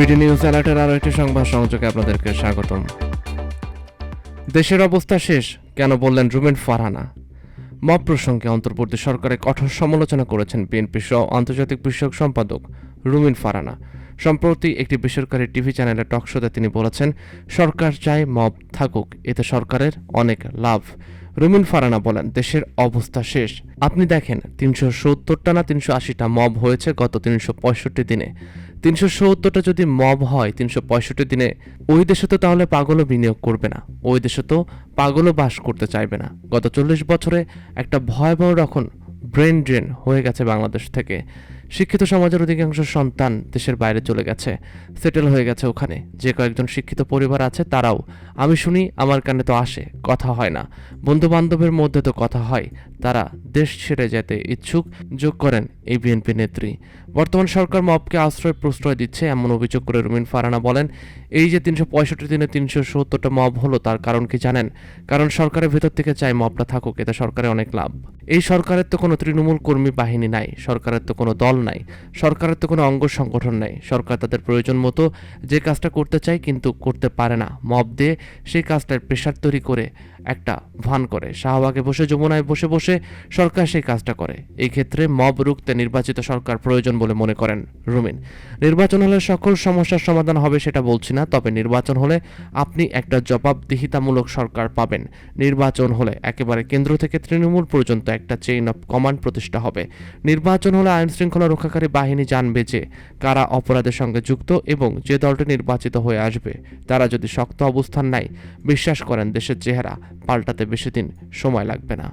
BD news অ্যালার্টের আরও একটি সংবাদ সংযোগে আপনাদেরকে স্বাগতম। দেশের অবস্থা শেষ, কেন বললেন রুমেন ফারহানা? মব প্রসঙ্গে অন্তর্বর্তী সরকারের কঠোর সমালোচনা করেছেন বিএনপি সহ আন্তর্জাতিক বিষয়ক সম্পাদক রুমিন ফারানা সম্প্রতি একটি বেসরকারি টিভি চ্যানেলের টকশোতে তিনি বলেছেন, সরকার চায় মব থাকুক, এতে সরকারের অনেক লাভ। রুমিন ফারানা বলেন, দেশের অবস্থা শেষ। আপনি দেখেন, তিনশো সত্তরটা না তিনশো আশিটা মব হয়েছে গত তিনশো পঁয়ষট্টি দিনে। তিনশো সত্তরটা যদি মব হয় তিনশো পঁয়ষট্টি দিনে, ওই দেশে তো তাহলে পাগলও বিনিয়োগ করবে না। ওই দেশে তো পাগলও বাস করতে চাইবে না। গত চল্লিশ বছরে একটা ভয়াবহ রকম ব্রেন ড্রেন হয়ে গেছে বাংলাদেশ থেকে। শিক্ষিত সমাজের অধিকাংশ সন্তান দেশের বাইরে চলে গেছে। সেটেল হয়ে গেছে ওখানে। যে কয়েকজন শিক্ষিত পরিবার আছে, তারাও। আমি শুনি, আমার কানে তো আসে, কথা হয় না। বন্ধু বান্ধবের মধ্যে তো কথা হয়। তারা দেশ ছেড়ে যেতে ইচ্ছুক, যোগ করেন এই বিএনপি নেত্রী। বর্তমান সরকার মবকে আশ্রয় প্রশ্রয় দিচ্ছে, এমন অভিযোগ করে রুমিন ফারানা বলেন, এই যে তিনশো পঁয়ষট্টি দিনে তিনশো সত্তরটা মব হলো, তার কারণ কি জানেন? কারণ সরকারের ভেতর থেকে চাই মবটা থাকুক, এতে সরকারের অনেক লাভ। এই সরকারের তো কোনো তৃণমূল কর্মী বাহিনী নাই, সরকারের তো কোনো দল নাই। সরকারের তো কোনো অঙ্গ সংগঠন নাই। সরকার তাদের প্রয়োজন মতো যে কাজটা করতে চায় কিন্তু করতে পারে না। মব দিয়ে সেই কাজটার প্রেশার তৈরি করে একটা ভান করে। শাহবাগে বসে, যমুনায় বসে বসে সরকার সেই কাজটা করে। এই ক্ষেত্রে মব রুখতে নির্বাচিত সরকার প্রয়োজন বলে মনে করেন রুমিন। নির্বাচন হলে সকল সমস্যার সমাধান হবে সেটা বলছি না, তবে নির্বাচন হলে আপনি একটা জবাবদিহিতামূলক সরকার পাবেন। নির্বাচন হলে একেবারে কেন্দ্র থেকে তৃণমূল পর্যন্ত একটা চেইন অফ কমান্ড প্রতিষ্ঠা হবে। নির্বাচন হলে আইন শৃঙ্খলা রক্ষাকারী বাহিনী জানবে যে কারা অপরাধের সঙ্গে যুক্ত এবং যে দলটি নির্বাচিত হয়ে আসবে। তারা যদি শক্ত অবস্থান নেয়, বিশ্বাস করেন দেশের চেহারা পাল্টাতে বেশি দিন সময় লাগবে না।